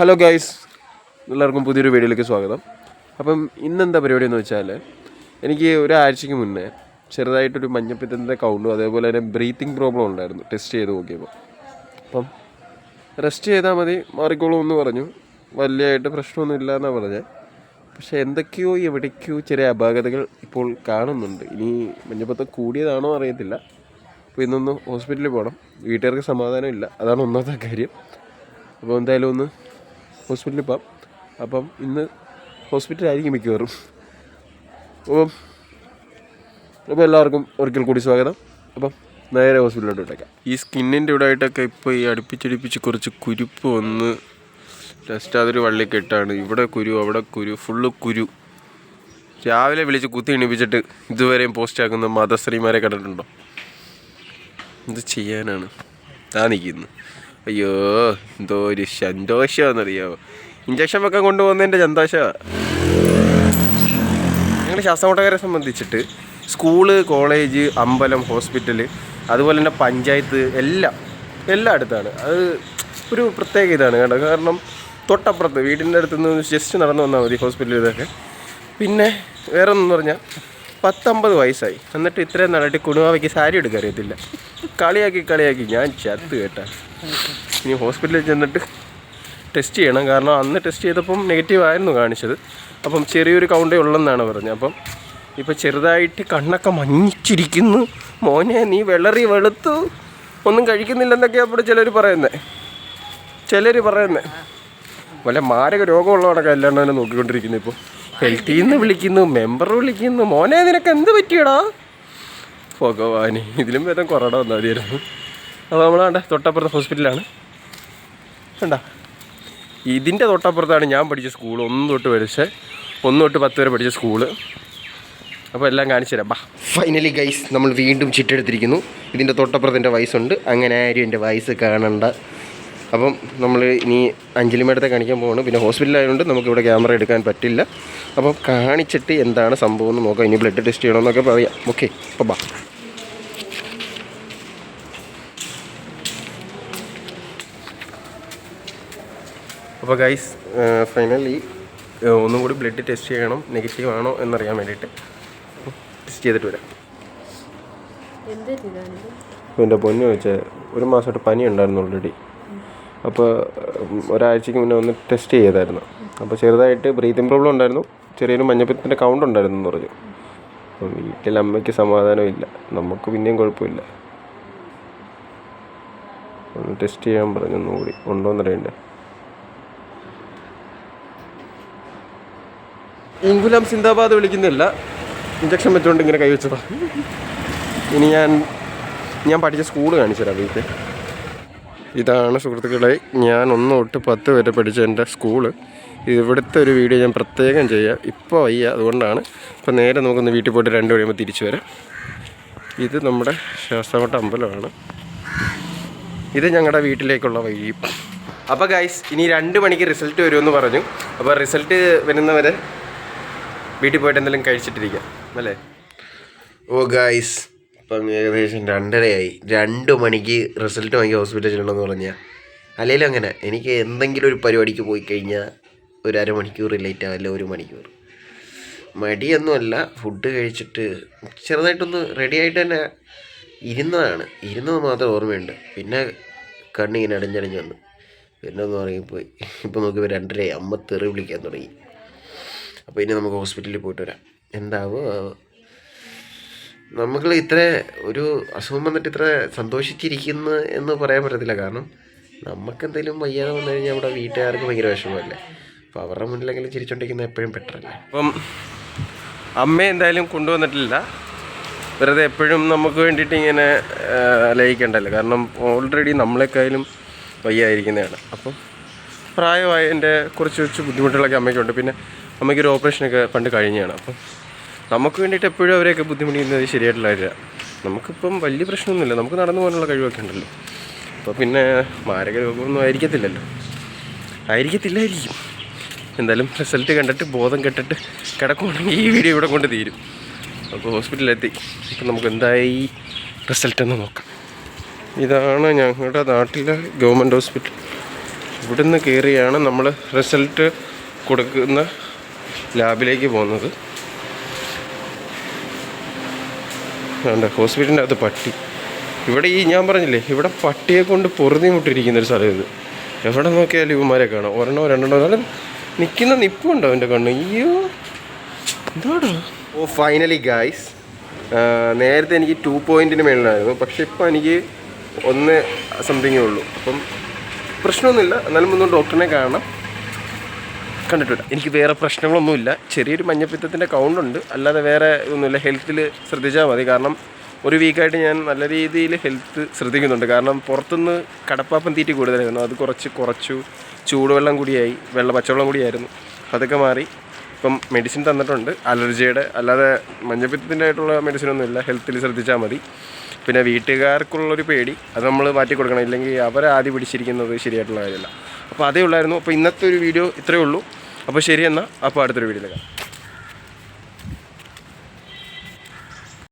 Hello guys എല്ലാവർക്കും പുതിയൊരു വീഡിയോയിലേക്ക് സ്വാഗതം. അപ്പം ഇന്നെന്താ പരിപാടി എന്ന് വെച്ചാൽ എനിക്ക് ഒരാഴ്ചയ്ക്ക് മുന്നേ ചെറുതായിട്ടൊരു മഞ്ഞപ്പിത്തത്തിന്റെ കൗണ്ടും അതേപോലെ തന്നെ ബ്രീത്തിങ് പ്രോബ്ലം ഉണ്ടായിരുന്നു. ടെസ്റ്റ് ചെയ്ത് നോക്കിയപ്പോൾ അപ്പം റെസ്റ്റ് ചെയ്താൽ മതി മാറിക്കോളും എന്ന് പറഞ്ഞു. വലിയതായിട്ട് പ്രശ്നമൊന്നും ഇല്ല എന്നാണ് പറഞ്ഞത് പക്ഷേ എന്തൊക്കെയോ എവിടേക്കോ ചെറിയ അപാകതകൾ ഇപ്പോൾ കാണുന്നുണ്ട്. ഇനി മഞ്ഞപ്പിത്തം കൂടിയതാണോ അറിയത്തില്ല. അപ്പോൾ ഇന്നൊന്ന് ഹോസ്പിറ്റലിൽ പോകണം വീട്ടുകാർക്ക് സമാധാനം ഇല്ല. അതാണ് ഒന്നാമത്തെ കാര്യം. അപ്പോൾ എന്തായാലും ഒന്ന് ഹോസ്പിറ്റലിൽ പോകാം അപ്പം ഇന്ന് ഹോസ്പിറ്റലായിരിക്കും മിക്കവാറും. അപ്പം അപ്പോൾ എല്ലാവർക്കും ഒരിക്കൽ കൂടി സ്വാഗതം. അപ്പം നേരെ ഹോസ്പിറ്റലിലോട്ട് വിട്ടേക്കാം. ഈ സ്കിന്നിന്റെ ഇവിടെ ആയിട്ടൊക്കെ ഇപ്പോൾ ഈ അടുപ്പിച്ചടുപ്പിച്ച് കുറച്ച് കുരുപ്പ് വന്ന് ജസ്റ്റ് അതൊരു വള്ളിക്കെട്ടാണ്. ഇവിടെ കുരു അവിടെ കുരു ഫുള്ള് കുരു. രാവിലെ വിളിച്ച് കുത്തി എണിപ്പിച്ചിട്ട് ഇതുവരെയും പോസ്റ്റ് ആക്കുന്ന മതശ്രീമാരെ കണ്ടിട്ടുണ്ടോ? എന്ത് ചെയ്യാനാണ്? താ നിൽക്കുന്നു. അയ്യോ എന്തോ ഒരു സന്തോഷമാണെന്നറിയാമോ ഇഞ്ചക്ഷൻ വെക്കാൻ കൊണ്ടുപോകുന്നതിന്റെ സന്തോഷമാണ് ഞങ്ങൾ ശാസ്ത്രമോട്ടക്കാരെ സംബന്ധിച്ചിട്ട് സ്കൂൾ കോളേജ് അമ്പലം ഹോസ്പിറ്റൽ അതുപോലെ തന്നെ പഞ്ചായത്ത് എല്ലാം എല്ലാം അടുത്താണ്. അത് ഒരു പ്രത്യേക ഇതാണ് കേട്ടോ. കാരണം തൊട്ടപ്പുറത്ത് വീടിന്റെ അടുത്ത് നിന്ന് ജസ്റ്റ് നടന്നു വന്നാൽ മതി ഹോസ്പിറ്റലിൽ ഇതൊക്കെ. പിന്നെ വേറെ ഒന്നെന്ന് പറഞ്ഞാൽ പത്തമ്പത് വയസ്സായി. എന്നിട്ട് ഇത്രയും നാളായിട്ട് കുണുവാവയ്ക്ക് സാരി എടുക്കാൻ അറിയത്തില്ല. കളിയാക്കി കളിയാക്കി ഞാൻ ചത്ത് കേട്ടാ. ഇനി ഹോസ്പിറ്റലിൽ ചെന്നിട്ട് ടെസ്റ്റ് ചെയ്യണം. കാരണം അന്ന് ടെസ്റ്റ് ചെയ്തപ്പം നെഗറ്റീവ് ആയിരുന്നു കാണിച്ചത്. അപ്പം ചെറിയൊരു കൗണ്ടേ ഉള്ളെന്നാണ് പറഞ്ഞത്. അപ്പം ഇപ്പം ചെറുതായിട്ട് കണ്ണൊക്കെ മഞ്ഞിച്ചിരിക്കുന്നു. മോനെ നീ വെള്ളറി വെളുത്തു. ഒന്നും കഴിക്കുന്നില്ലെന്നൊക്കെയാണ് അപ്പോൾ ചിലർ പറയുന്നത് ചിലർ പറയുന്നത് വല്ല മാരക രോഗമുള്ളവരൊക്കെ എല്ലാം തന്നെ നോക്കിക്കൊണ്ടിരിക്കുന്നു ഇപ്പോൾ ഹെൽത്തിൽ നിന്ന് വിളിക്കുന്നു മെമ്പർ വിളിക്കുന്നു. മോനെ നിനക്ക് എന്ത് പറ്റിയടാ? ഭഗവാന് ഇതിലും വേദം കൊറോണ വന്നാൽ അപ്പോൾ നമ്മളാണ്ട് തൊട്ടപ്പുറത്തെ ഹോസ്പിറ്റലാണ് കണ്ട? ഇതിന്റെ തൊട്ടപ്പുറത്താണ് ഞാൻ പഠിച്ച സ്കൂൾ ഒന്ന് തൊട്ട് പഠിച്ച് ഒന്ന് തൊട്ട് പത്ത് വരെ പഠിച്ച സ്കൂൾ. അപ്പോൾ എല്ലാം കാണിച്ചു തരാം. ബാ. ഫൈനലി ഗൈസ് നമ്മൾ വീണ്ടും ചിട്ടെടുത്തിരിക്കുന്നു. ഇതിന്റെ തൊട്ടപ്പുറത്ത് എന്റെ വയസ്സുണ്ട്. അങ്ങനെ ആരും എന്റെ വയസ്സ് കാണണ്ട. അപ്പം നമ്മൾ ഇനി അഞ്ജലിമേടത്തെ കാണിക്കാൻ പോവാണ്. പിന്നെ ഹോസ്പിറ്റലായതുകൊണ്ട് നമുക്കിവിടെ ക്യാമറ എടുക്കാൻ പറ്റില്ല. അപ്പം കാണിച്ചിട്ട് എന്താണ് സംഭവം എന്ന് നോക്കാം. ഇനി ബ്ലഡ് ടെസ്റ്റ് ചെയ്യണമെന്നൊക്കെ പറയാം. ഓക്കെ അപ്പോൾ ബാ. അപ്പോൾ ഗൈസ് ഫൈനലി ഒന്നും കൂടി ബ്ലഡ് ടെസ്റ്റ് ചെയ്യണം നെഗറ്റീവ് ആണോ എന്നറിയാൻ വേണ്ടിയിട്ട്. ടെസ്റ്റ് ചെയ്തിട്ട് വരാം. എന്റെ പൊന്നു വെച്ചാൽ ഒരു മാസമായിട്ട് പനി ഉണ്ടായിരുന്നു ഓൾറെഡി അപ്പോൾ ഒരാഴ്ചക്ക് ഒരാഴ്ചയ്ക്ക് മുന്നേ ഒന്ന് ടെസ്റ്റ് ചെയ്തായിരുന്നു. അപ്പോൾ ചെറുതായിട്ട് ബ്രീത്തിങ് പ്രോബ്ലം ഉണ്ടായിരുന്നു. ചെറിയൊരു മഞ്ഞപ്പിത്തത്തിന്റെ കൗണ്ട് ഉണ്ടായിരുന്നു എന്ന് പറഞ്ഞു. അപ്പം വീട്ടിൽ അമ്മയ്ക്ക് സമാധാനമില്ല. നമുക്ക് പിന്നെയും കുഴപ്പമില്ല. ഒന്ന് ടെസ്റ്റ് ചെയ്യാൻ പറഞ്ഞു ഒന്നുകൂടി. ഉണ്ടോയെന്നറിയണ്ടേ ഇംഗുലാം സിന്ദാബാദ് വിളിക്കുന്നില്ല ഇഞ്ചക്ഷൻ വെച്ചുകൊണ്ട് ഇങ്ങനെ കൈവച്ചതാ. ഇനി ഞാൻ ഞാൻ പഠിച്ച സ്കൂൾ കാണിച്ചു തരാം വീട്ടിൽ. ഇതാണ് സുഹൃത്തുക്കളെ ഞാൻ ഒന്ന് തൊട്ട് പത്ത് വരെ പഠിച്ച എന്റെ സ്കൂൾ ഇവിടുത്തെ ഒരു വീഡിയോ ഞാൻ പ്രത്യേകം ചെയ്യാം. ഇപ്പോൾ വയ്യ അതുകൊണ്ടാണ്. ഇപ്പോൾ നേരെ നമുക്കൊന്ന് വീട്ടിൽ പോയിട്ട് രണ്ട് കഴിയുമ്പോൾ തിരിച്ചു വരാം. ഇത് നമ്മുടെ ശാസ്ത്രമട്ട അമ്പലമാണ്. ഇത് ഞങ്ങളുടെ വീട്ടിലേക്കുള്ള വഴി. അപ്പോൾ ഗൈസ് ഇനി രണ്ട് മണിക്ക് റിസൾട്ട് വരുമെന്ന് പറഞ്ഞു. അപ്പോൾ റിസൾട്ട് വരുന്നവരെ വീട്ടിൽ പോയിട്ട് എന്തെങ്കിലും കഴിച്ചിട്ടിരിക്കാം അല്ലേ? ഓ ഗൈസ് ഇപ്പം ഏകദേശം രണ്ടരയായി. രണ്ട് മണിക്ക് റിസൾട്ട് വാങ്ങി ഹോസ്പിറ്റലിൽ ചെല്ലണമെന്ന് പറഞ്ഞാൽ അല്ലെങ്കിലും അങ്ങനെ എനിക്ക് എന്തെങ്കിലും ഒരു പരിപാടിക്ക് പോയി കഴിഞ്ഞാൽ ഒരു അരമണിക്കൂർ ലേറ്റ് ആവില്ല ഒരു മണിക്കൂർ. മടിയൊന്നുമല്ല ഫുഡ് കഴിച്ചിട്ട് ചെറുതായിട്ടൊന്ന് റെഡി ആയിട്ട് തന്നെ ഇരുന്നതാണ്. ഇരുന്നത് മാത്രം ഓർമ്മയുണ്ട്. പിന്നെ കണ്ണിങ്ങനെ അടഞ്ഞടഞ്ഞ് വന്നു. പിന്നെ ഒന്ന് ഉറങ്ങിപ്പോയി. ഇപ്പോൾ നോക്കിയപ്പോൾ രണ്ടരയായി. അമ്മ തെറി വിളിക്കാൻ തുടങ്ങി. അപ്പോൾ ഇനി നമുക്ക് ഹോസ്പിറ്റലിൽ പോയിട്ട് വരാം. എന്താവോ? നമ്മൾ ഇത്ര ഒരു അസുഖം വന്നിട്ട് ഇത്ര സന്തോഷിച്ചിരിക്കുന്നു എന്ന് പറയാൻ പറ്റത്തില്ല. കാരണം നമുക്ക് എന്തെങ്കിലും വയ്യാതെ വന്നു കഴിഞ്ഞാൽ അവിടെ വീട്ടുകാർക്ക് ഭയങ്കര വിഷമമല്ലേ? അപ്പോൾ അവരുടെ മുന്നിലെങ്കിലും ചിരിച്ചോണ്ടിരിക്കുന്നത് എപ്പോഴും ബെറ്റർ അപ്പം അമ്മ എന്തായാലും കൊണ്ടുവന്നിട്ടില്ല. വെറുതെ എപ്പോഴും നമുക്ക് വേണ്ടിയിട്ട് ഇങ്ങനെ ലയിക്കണ്ടല്ലോ കാരണം ഓൾറെഡി നമ്മളെക്കായാലും വയ്യായിരിക്കുന്നതാണ്. അപ്പം പ്രായമായതിന്റെ കുറച്ച് കുറച്ച് ബുദ്ധിമുട്ടുകളൊക്കെ അമ്മയ്ക്കുണ്ട്. പിന്നെ അമ്മയ്ക്കൊരു ഓപ്പറേഷനൊക്കെ പണ്ട് കഴിഞ്ഞാണ് അപ്പം നമുക്ക് വേണ്ടിയിട്ട് എപ്പോഴും അവരെയൊക്കെ ബുദ്ധിമുട്ടിക്കുന്നത് ശരിയായിട്ടുള്ള കാര്യമാണ്. നമുക്കിപ്പം വലിയ പ്രശ്നമൊന്നുമില്ല. നമുക്ക് നടന്നു പോകാനുള്ള കഴിവൊക്കെ ഉണ്ടല്ലോ. അപ്പോൾ പിന്നെ മാരക രോഗമൊന്നും ആയിരിക്കത്തില്ലല്ലോ. ആയിരിക്കത്തില്ലായിരിക്കും. എന്തായാലും റിസൾട്ട് കണ്ടിട്ട് ബോധം കെട്ടിട്ട് കിടക്കുവാണെങ്കിൽ ഈ വീഡിയോ ഇവിടെ കൊണ്ട് തീരും. അപ്പോൾ ഹോസ്പിറ്റലിലെത്തി ഇപ്പം നമുക്ക് എന്തായി? റിസൾട്ട് എന്ന് നോക്കാം. ഇതാണ് ഞങ്ങളുടെ നാട്ടിലെ ഗവൺമെന്റ് ഹോസ്പിറ്റൽ ഇവിടുന്ന് കയറിയാണ് നമ്മൾ റിസൾട്ട് കൊടുക്കുന്ന ലാബിലേക്ക് പോകുന്നത്. വേണ്ട ഹോസ്പിറ്റലിന്റെ അകത്ത് പട്ടി. ഇവിടെ ഈ ഞാൻ പറഞ്ഞില്ലേ ഇവിടെ പട്ടിയെ കൊണ്ട് പൊറുതി മുട്ടിരിക്കുന്ന ഒരു സ്ഥലം ഇത്. എവിടെ നോക്കിയാലും ഇവന്മാരെ കാണാം. ഒരെണ്ണോ രണ്ടെണ്ണോ നല്ല നിൽക്കുന്ന നിപ്പുണ്ടോ അവന്റെ കണ്ണ്? അയ്യോ. എന്താടാ? ഓ ഫൈനലി ഗായ്സ് നേരത്തെ എനിക്ക് ടു പോയിന്റിന് മേളിലായിരുന്നു. പക്ഷെ ഇപ്പം എനിക്ക് ഒന്ന് സംതിങ്ങേ ഉള്ളൂ. അപ്പം പ്രശ്നമൊന്നുമില്ല. എന്നാലും ഒന്ന് ഡോക്ടറിനെ കാണണം. കണ്ടിട്ടില്ല. എനിക്ക് വേറെ പ്രശ്നങ്ങളൊന്നുമില്ല. ചെറിയൊരു മഞ്ഞപ്പിത്തത്തിന്റെ കൗണ്ടുണ്ട് അല്ലാതെ വേറെ ഒന്നുമില്ല. ഹെൽത്തിൽ ശ്രദ്ധിച്ചാൽ മതി. കാരണം ഒരു വീക്കായിട്ട് ഞാൻ നല്ല രീതിയിൽ ഹെൽത്ത് ശ്രദ്ധിക്കുന്നുണ്ട്. കാരണം പുറത്തുനിന്ന് കടപ്പാപ്പം തീറ്റി കൂടുതലായിരുന്നു. അത് കുറച്ച് കുറച്ചു. ചൂടുവെള്ളം കൂടിയായി. വെള്ള പച്ചവെള്ളം കൂടിയായിരുന്നു. അതൊക്കെ മാറി. ഇപ്പം മെഡിസിൻ തന്നിട്ടുണ്ട്. അലർജിയുടെ അല്ലാതെ മഞ്ഞപ്പിത്തത്തിന്റെ ആയിട്ടുള്ള മെഡിസിനൊന്നുമില്ല ഹെൽത്തിൽ ശ്രദ്ധിച്ചാൽ മതി. പിന്നെ വീട്ടുകാർക്കുള്ളൊരു പേടി. അത് നമ്മൾ മാറ്റി കൊടുക്കണം. ഇല്ലെങ്കിൽ അവരാദ്യം പിടിച്ചിരിക്കുന്നത് ശരിയായിട്ടുള്ള കാര്യമല്ല. അപ്പോൾ അതേ ഉള്ളായിരുന്നു. അപ്പോൾ ഇന്നത്തെ ഒരു വീഡിയോ ഇത്രയേ ഉള്ളൂ. അപ്പോൾ ശരി എന്നാൽ അപ്പോൾ അടുത്തൊരു വീഡിയോയിൽ